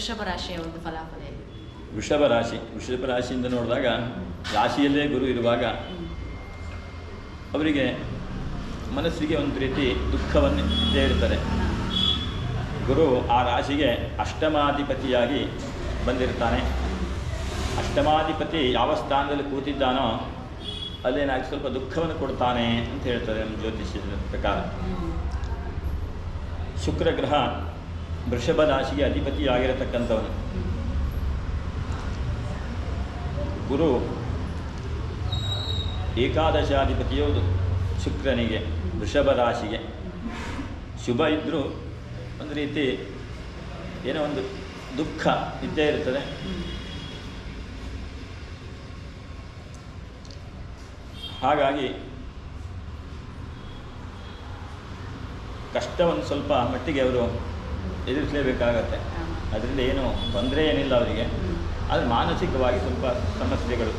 ವೃಷಭ ರಾಶಿಯ ಒಂದು ಫಲಾಫಲ ಇದೆ. ವೃಷಭ ರಾಶಿ. ವೃಷಭ ರಾಶಿಯಿಂದ ನೋಡಿದಾಗ ರಾಶಿಯಲ್ಲೇ ಗುರು ಇರುವಾಗ ಅವರಿಗೆ ಮನಸ್ಸಿಗೆ ಒಂದು ರೀತಿ ದುಃಖವನ್ನು ಇದ್ದೇ ಇರ್ತಾರೆ ಗುರು ಆ ರಾಶಿಗೆ ಅಷ್ಟಮಾಧಿಪತಿಯಾಗಿ ಬಂದಿರ್ತಾನೆ. ಅಷ್ಟಮಾಧಿಪತಿ ಯಾವ ಸ್ಥಾನದಲ್ಲಿ ಕೂತಿದ್ದಾನೋ ಅಲ್ಲೇನಾಗಿ ಸ್ವಲ್ಪ ದುಃಖವನ್ನು ಕೊಡ್ತಾನೆ ಅಂತ ಹೇಳ್ತಾರೆ ನಮ್ಮ ಜ್ಯೋತಿಷ್ಯದ ಪ್ರಕಾರ. ಹ್ಮ್. ವೃಷಭ ರಾಶಿಗೆ ಅಧಿಪತಿಯಾಗಿರತಕ್ಕಂಥವನು. ಗುರು ಏಕಾದಶಾಧಿಪತಿಯು ಶುಕ್ರನಿಗೆ ವೃಷಭ ರಾಶಿಗೆ ಶುಭ ಇದ್ದರೂ ಒಂದು ರೀತಿ ಏನೋ ಒಂದು ದುಃಖ ಇದ್ದೇ ಇರ್ತದೆ. ಹಾಗಾಗಿ ಕಷ್ಟವನ್ನು ಸ್ವಲ್ಪ ಮಟ್ಟಿಗೆ ಅವರು ಎದುರಿಸಲೇಬೇಕಾಗತ್ತೆ. ಅದರಿಂದ ಏನು ತೊಂದರೆ ಏನಿಲ್ಲ ಅವರಿಗೆ. ಅದು ಆದರೆ ಮಾನಸಿಕವಾಗಿ ಸ್ವಲ್ಪ ಸಮಸ್ಯೆಗಳು.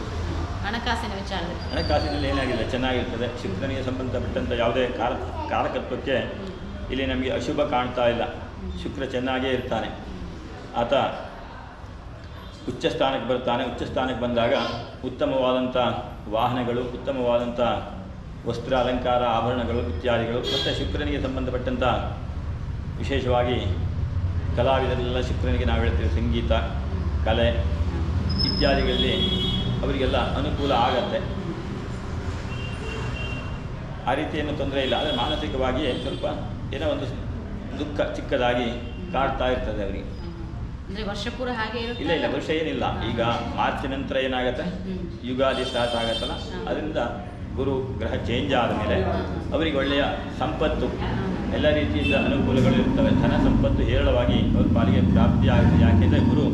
ಹಣಕಾಸಿನ ವಿಚಾರದಲ್ಲಿ. ಹಣಕಾಸಿನಲ್ಲಿ ಏನಾಗಿಲ್ಲ ಚೆನ್ನಾಗಿರ್ತದೆ. ಶುಕ್ರನಿಗೆ ಸಂಬಂಧಪಟ್ಟಂಥ ಯಾವುದೇ ಕಾರ ಕಾರಕತ್ವಕ್ಕೆ ಇಲ್ಲಿ ನಮಗೆ ಅಶುಭ ಕಾಣ್ತಾ ಇಲ್ಲ. ಶುಕ್ರ ಚೆನ್ನಾಗೇ ಇರ್ತಾನೆ. ಆತ ಉಚ್ಚ ಸ್ಥಾನಕ್ಕೆ ಬರ್ತಾನೆ. ಉಚ್ಚ ಸ್ಥಾನಕ್ಕೆ ಬಂದಾಗ ಉತ್ತಮವಾದಂಥ ವಾಹನಗಳು ಉತ್ತಮವಾದಂಥ ವಸ್ತ್ರ ಅಲಂಕಾರ ಆಭರಣಗಳು ಇತ್ಯಾದಿಗಳು. ಮತ್ತು ಶುಕ್ರನಿಗೆ ಸಂಬಂಧಪಟ್ಟಂಥ ವಿಶೇಷವಾಗಿ ಕಲಾವಿದರೆಲ್ಲ ಶಿಕ್ಷಣಕ್ಕೆ ನಾವು ಹೇಳ್ತೀವಿ ಸಂಗೀತ ಕಲೆ ಇತ್ಯಾದಿಗಳಲ್ಲಿ ಅವರಿಗೆಲ್ಲ ಅನುಕೂಲ ಆಗತ್ತೆ. ಆ ರೀತಿ ಏನು ತೊಂದರೆ ಇಲ್ಲ ಆದರೆ ಮಾನಸಿಕವಾಗಿ ಸ್ವಲ್ಪ ಏನೋ ಒಂದು ದುಃಖ ಚಿಕ್ಕದಾಗಿ ಕಾಡ್ತಾ ಇರ್ತದೆ ಅವರಿಗೆ. ಅಂದ್ರೆ ವರ್ಷ ಪೂರ ಹಾಗೆ ಇರುತ್ತೆ? ಇಲ್ಲ ಇಲ್ಲ ವರ್ಷ ಏನಿಲ್ಲ. ಈಗ ಮಾರ್ಚ್ ನಂತರ ಏನಾಗತ್ತೆ? ಯುಗಾದಿ ಸ್ಟಾರ್ಟ್ ಆಗತ್ತಲ್ಲ? ಅದರಿಂದ ಗುರು ಗ್ರಹ ಚೇಂಜ್ ಆದಮೇಲೆ ಅವರಿಗೆ ಒಳ್ಳೆಯ ಸಂಪತ್ತು, ಎಲ್ಲ ರೀತಿಯಿಂದ ಅನುಕೂಲಗಳು ಇರ್ತವೆ. ಧನ ಸಂಪತ್ತು ಹೇರಳವಾಗಿ ಅವ್ರ ಪಾಲಿಗೆ ಪ್ರಾಪ್ತಿ ಆಗುತ್ತೆ. ಯಾಕೆಂದರೆ ಗುರು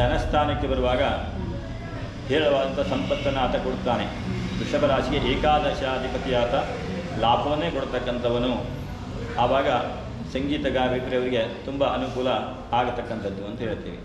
ಧನಸ್ಥಾನಕ್ಕೆ ಬರುವಾಗ ಹೇರಳವಾದಂಥ ಸಂಪತ್ತನ್ನು ಆತ ಕೊಡ್ತಾನೆ ವೃಷಭ ರಾಶಿಗೆ ಏಕಾದಶಾಧಿಪತಿಯಾತ ಲಾಭವನ್ನೇ ಕೊಡ್ತಕ್ಕಂಥವನು. ಆವಾಗ ಸಂಗೀತಗಾರರಿಗೆ ಅವರಿಗೆ ತುಂಬ ಅನುಕೂಲ ಆಗತಕ್ಕಂಥದ್ದು ಅಂತ ಹೇಳ್ತೀವಿ.